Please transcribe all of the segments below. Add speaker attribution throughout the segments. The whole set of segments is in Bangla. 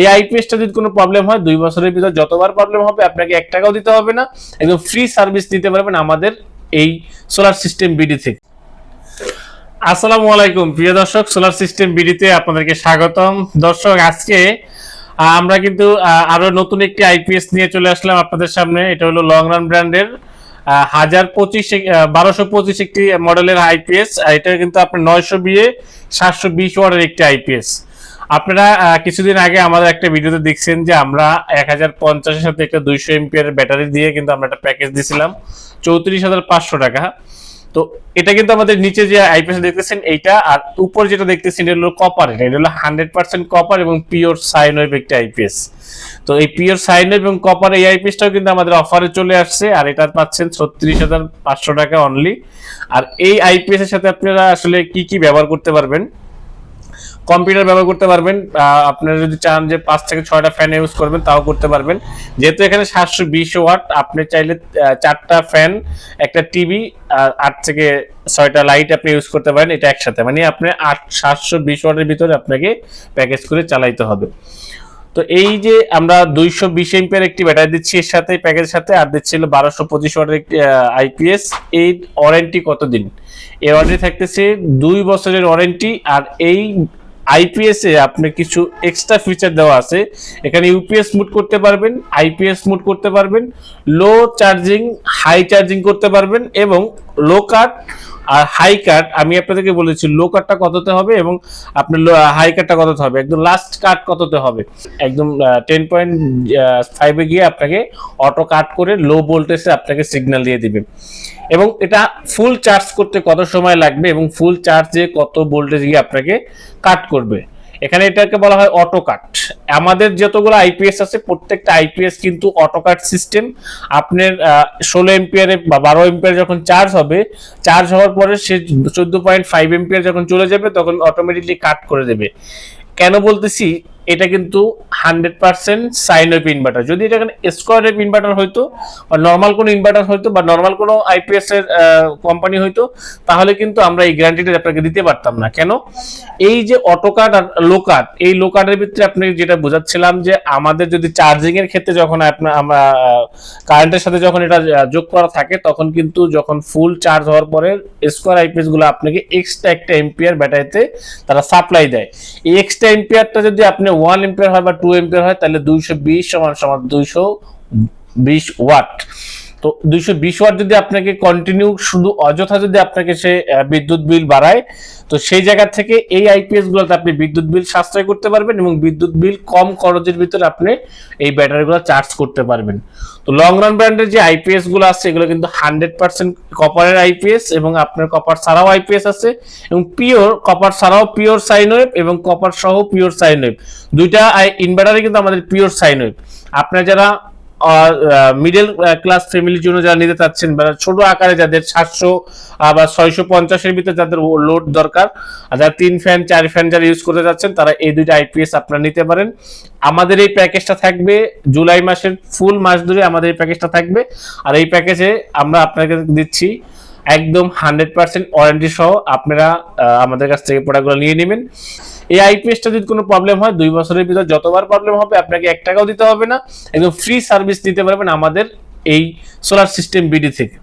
Speaker 1: এই আইপিএসটা যদি কোনো প্রবলেম হয়, দুই বছরের ভিতর যতবার প্রবলেম হবে, আপনাকে এক টাকাও দিতে হবে না। একদম ফ্রি সার্ভিস নিতে পারবেন আমাদের এই সোলার সিস্টেম বিডি থেকে আসসালামু আলাইকুম। প্রিয় দর্শক সোলার সিস্টেম বিডিতে আপনাদেরকে স্বাগতম। দর্শক, আজকে আমরা কিন্তু আরও নতুন একটি আইপিএস নিয়ে চলে আসলাম আপনাদের সামনে। এটা হলো লং রান ব্র্যান্ডের হাজার পঁচিশ বারোশো পঁচিশ একটি মডেলের আইপিএস এটা কিন্তু আপনার নয়শো বিয়ে সাতশো বিশ ওয়ার্ডের একটি আইপিএস আপনারা কিছুদিন আগে আমাদের একটা ভিডিওতে দেখছেন যে আমরা এক হাজার পঞ্চাশের সাথে একটা দুইশো এমপিআর ব্যাটারি দিয়ে কিন্তু আমরা একটা প্যাকেজ দিয়েছিলাম, চৌত্রিশ হাজার পাঁচশো টাকা। তো এটা কিন্তু আমাদের নিচে যে আইপিএস দেখতেছেন, এইটা, আর উপর যেটা দেখতেছেন, এটা হলো কপার এটা এটা হলো হান্ড্রেড পার্সেন্ট কপার এবং পিওর সাইন ওয়েভ একটি আইপিএস তো এই পিওর সাইন ওয়েভ এবং কপার এই আইপিএসটাও কিন্তু আমাদের অফারে চলে আসছে, আর এটা পাচ্ছেন ছত্রিশ হাজার পাঁচশো টাকা অনলি আর এই আইপিএস এর সাথে আপনারা আসলে কি কি ব্যবহার করতে পারবেন কম্পিউটার ব্যবহার করতে পারবেন আপনারা যদি চান যে পাঁচ থেকে ছয়টা ফ্যান ইউজ করবেন, তাও করতে পারবেন। যেহেতু এখানে সাতশো বিশ ওয়াট, আপনি চাইলে চারটা ফ্যান একটা টিভি আর আট থেকে ছয়টা লাইট আপনি ইউজ করতে পারেন, এটা একসাথে। মানে আপনি আট, সাতশো বিশ ওয়াটের ভিতরে আপনাকে প্যাকেজ করে চালাইতে হবে। তো এই যে আমরা দুইশো বিশ এমপিয়ার একটি ব্যাটারি দিচ্ছি, এর সাথে প্যাকেজের সাথে, আর দিচ্ছিল বারোশো পঁচিশ ওয়াটের একটি আইপিএস এই ওয়ারেন্টি কতদিন? এই ওয়ারেন্টি থাকতেছে দুই বছরের ওয়ারেন্টি আর এই আইপিএস এ আপনি কিছু এক্সট্রা ফিচার দেওয়া আছে। এখানে ইউপিএস মুড করতে পারবেন আইপিএস মুড করতে পারবেন লো চার্জিং হাই চার্জিং করতে পারবেন এবং লো কাট আর হাই কাট আমি আপনাদেরকে বলেছি লো কাটটা কততে হবে এবং আপনার হাই কাটটা কততে হবে? একদম লাস্ট কাট কততে হবে? একদম টেন পয়েন্ট ফাইভে গিয়ে আপনাকে অটো কাট করে লো ভোল্টেজে আপনাকে সিগন্যাল দিয়ে দিবে। এবং এটা ফুল চার্জ করতে কত সময় লাগবে এবং ফুল চার্জে কত ভোল্টেজ গিয়ে আপনাকে কাট করবে? এখানে এটাকে বলা হয় অটোকাট আমাদের যতগুলো আইপিএস আছে, প্রত্যেকটা আইপিএস কিন্তু অটোকাট সিস্টেম আপনার ষোলো এম্পিয়ারে বা বারো এম্পিয়ার যখন চার্জ হবে চার্জ হওয়ার পরে সে চোদ্দ পয়েন্ট ফাইভ এম্পিয়ার যখন চলে যাবে, তখন অটোমেটিকলি কাট করে দেবে। কেন বলতেছি? এটা কিন্তু hundred percent sine wave inverter যদি এটা এখানে স্কোয়ার ওয়েভ ইনভার্টার হইতো বা নর্মাল কোনো ইনভার্টার হইতো বা নর্মাল কোনো আইপিএস এর কোম্পানি হইতো, তাহলে কিন্তু আমরা এই গ্যারান্টিটা আপনাকে দিতে পারতাম না। কেন? এই যে অটো কার্ড আর লো কার্ড এই লো কার্ডের ভিতরে আপনি যেটা বোঝাচ্ছিলাম যে আমাদের যদি চার্জিং এর ক্ষেত্রে যখন আপনার আমরা কারেন্টের সাথে যখন এটা যোগ করা থাকে, তখন কিন্তু যখন ফুল চার্জ হওয়ার পরে স্কোয়ার আইপিএসগুলো আপনাকে এক্সট্রা একটা এম্পিয়ার ব্যাটারিতে তারা সাপ্লাই দেয়। এই এক্সট্রা এম্পিয়ারটা যদি আপনি ওয়ান এম্পিয়ার হয় বা টু এম্পিয়ার হয়, তাহলে দুইশো বিশ সমান সমান দুইশো বিশ ওয়াট তো দুইশো বিশ ওয়াট যদি আপনাকে কন্টিনিউ শুধু অযথা যদি আপনাকে সে বিদ্যুৎ বিল বাড়ায়, তো সেই জায়গা থেকে এই আইপিএস গুলোতে আপনি বিদ্যুৎ বিল সাশ্রয় করতে পারবেন এবং বিদ্যুৎ বিল কম খরচের ভিতরে আপনি এই ব্যাটারিগুলো চার্জ করতে পারবেন। তো লং রান ব্র্যান্ডের যে আইপিএসগুলো আছে, এগুলো কিন্তু হান্ড্রেড পার্সেন্ট কপারের আইপিএস এবং আপনার কপার ছাড়াও আইপিএস আছে এবং পিওর কপার ছাড়াও পিওর সাইন ওয়েভ এবং কপার সহ পিওর সাইন ওয়েভ দুইটা ইনভার্টারে কিন্তু আমাদের পিওর সাইন ওয়েভ আপনারা যারা মিডল ক্লাস ফ্যামিলির জন্য যারা নিতে চাচ্ছেন বা ছোট আকারে যাদের সাতশো বা ছয়শো পঞ্চাশের ভিতরে যাদের লোড দরকার, আর যারা তিন ফ্যান চার ফ্যান যারা ইউজ করতে চাচ্ছেন তারা এই দুইটা আইপিএস আপনারা নিতে পারেন। আমাদের এই প্যাকেজটা থাকবে জুলাই মাসের ফুল মাস ধরে আমাদের এই প্যাকেজটা থাকবে। আর এই প্যাকেজে আমরা আপনাকে দিচ্ছি একদম হান্ড্রেড পার্সেন্ট ওয়ারেন্টি সহ আপনারা আমাদের কাছ থেকে প্রোডাক্টগুলো নিয়ে নেবেন। এই আইপিএসটা যদি কোনো প্রবলেম হয়, দুই বছরের ভিতর যতবার প্রবলেম হবে, আপনাকে এক টাকাও দিতে হবে না। একদম ফ্রি সার্ভিস নিতে পারবেন আমাদের এই সোলার সিস্টেম বিডি থেকে।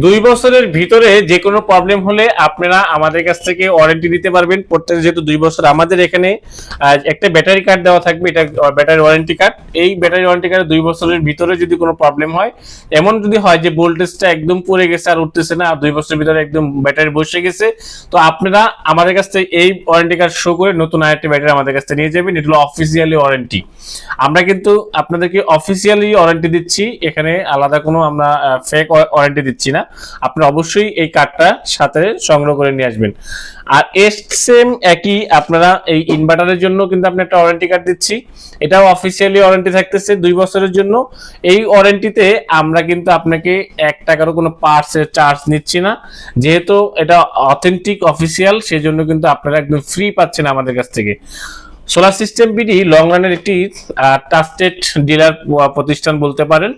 Speaker 1: দুই বছরের ভিতরে যে কোনো প্রবলেম হলে আপনারা আমাদের কাছ থেকে ওয়ারেন্টি নিতে পারবেন। প্রত্যেক যেহেতু দুই বছর আমাদের এখানে একটা ব্যাটারি কার্ড দেওয়া থাকবে, এটা ব্যাটারি ওয়ারেন্টি কার্ড এই ব্যাটারি ওয়ারেন্টি কার্ডে দুই বছরের ভিতরে যদি কোনো প্রবলেম হয়, এমন যদি হয় যে ভোল্টেজটা একদম পড়ে গেছে আর উঠতেছে না, আর দুই বছরের ভিতরে একদম ব্যাটারি বসে গেছে, তো আপনারা আমাদের কাছ থেকে এই ওয়ারেন্টি কার্ড শো করে নতুন আরেকটি ব্যাটারি আমাদের কাছ থেকে নিয়ে যাবেন। এটা হলো অফিসিয়ালি ওয়ারেন্টি আমরা কিন্তু আপনাদেরকে অফিসিয়ালি ওয়ারেন্টি দিচ্ছি। এখানে আলাদা কোনো আমরা ফেক ওয়ারেন্টি দিচ্ছি না। আপনি অবশ্যই এই কার্ডটা সাথে সংগ্রহ করে নিয়ে আসবেন। আর এস সেম একই, আপনারা এই ইনভার্টারের জন্য কিন্তু আপনি একটা ওয়ারেন্টি কার্ড দিচ্ছি। এটাও অফিসিয়ালি ওয়ারেন্টি থাকতেছে দুই বছরের জন্য। এই ওয়ারেন্টিতে আমরা কিন্তু আপনাকে এক টাকারও কোনো পার্টসের চার্জ নিচ্ছি না। যেহেতু এটা অথেন্টিক অফিসিয়াল সেজন্য কিন্তু আপনারা একদম ফ্রি পাচ্ছেন আমাদের কাছ থেকে। সোলার সিস্টেম বিডি লং রানের একটি ট্রাস্টেড ডিলার প্রতিষ্ঠান বলতে পারেন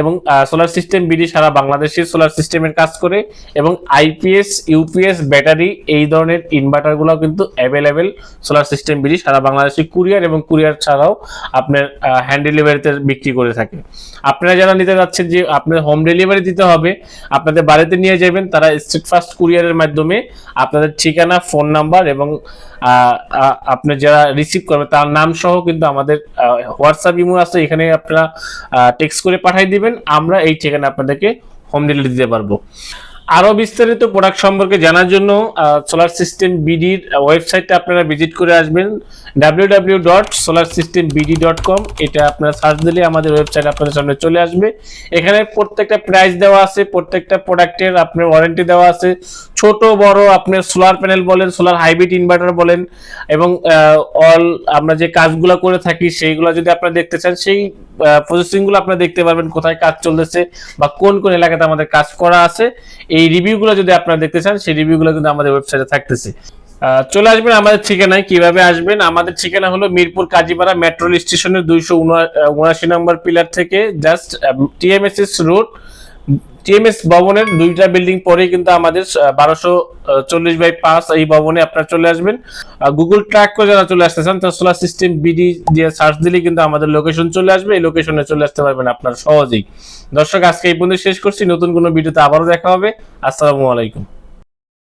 Speaker 1: এবং সোলার সিস্টেম বিডি সারা বাংলাদেশে সোলার সিস্টেমের কাজ করে এবং আইপিএস ইউপিএস ব্যাটারি এই ধরনের ইনভার্টারগুলো কিন্তু অ্যাভেলেবেল সোলার সিস্টেম বিডি সারা বাংলাদেশে কুরিয়ার এবং কুরিয়ার ছাড়াও আপনার হ্যান্ড ডেলিভারিতে বিক্রি করে থাকে। আপনারা যারা নিতে যাচ্ছেন যে আপনার হোম ডেলিভারি দিতে হবে, আপনাদের বাড়িতে নিয়ে যাবেন, তারা স্ট্রিট ফাস্ট কুরিয়ারের মাধ্যমে আপনাদের ঠিকানা ফোন নাম্বার এবং আপনার যারা রিসিভ করবে, তার নাম সহ কিন্তু আমাদের হোয়াটসঅ্যাপ ইমো আছে, এখানে আপনারা টেক্সট করে পাঠিয়ে দিবেন, আমরা এই ঠিকানা আপনাদেরকে হোম ডেলিভারি দিতে পারব। আরও বিস্তারিত প্রোডাক্ট সম্পর্কে জানার জন্য সোলার সিস্টেম বিডির ওয়েবসাইটে আপনারা ভিজিট করে আসবেন। W dot solar system BD dot com এটা আপনারা সার্চ দিলে আমাদের ওয়েবসাইট আপনাদের সামনে চলে আসবে। এখানে প্রত্যেকটা প্রাইস দেওয়া আছে, প্রত্যেকটা প্রোডাক্টের আপনার ওয়ারেন্টি দেওয়া আছে। ছোট, বড়, আপনার সোলার প্যানেল বলেন সোলার হাইব্রিড ইনভার্টার বলেন, এবং অল আমরা যে কাজগুলো করে থাকি, সেইগুলো যদি আপনারা দেখতে চান, সেই প্রসেসিংগুলো আপনারা দেখতে পারবেন কোথায় কাজ চলতেছে বা কোন কোন এলাকাতে আমাদের কাজ করা আছে। এই রিভিউগুলো যদি আপনারা দেখতে চান, সেই রিভিউগুলো কিন্তু আমাদের ওয়েবসাইটে থাকতেছে। চলে আসবেন আমাদের ঠিকানায়, কীভাবে আসবেন? আমাদের ঠিকানা হলো মিরপুর কাজীপাড়া মেট্রো স্টেশনের দুইশো উনআশি নম্বর পিলার থেকে জাস্ট টিএমএসএস রোড টিএমএস ভবনের দুইটা বিল্ডিং পরে কিন্তু আমাদের বারোশো চল্লিশ বাই পাঁচ এই ভবনে আপনার চলে আসবেন। গুগল ট্র্যাক করে যারা চলে আসতে চান সোলার সিস্টেম বিডি দিয়ে সার্চ দিলে কিন্তু আমাদের লোকেশন চলে আসবে। এই লোকেশনে চলে আসতে পারবেন আপনার সহজেই। দর্শক, আজকে এই পর্যন্ত শেষ করছি। নতুন কোনো ভিডিওতে আবারও দেখা হবে। আসসালামু আলাইকুম।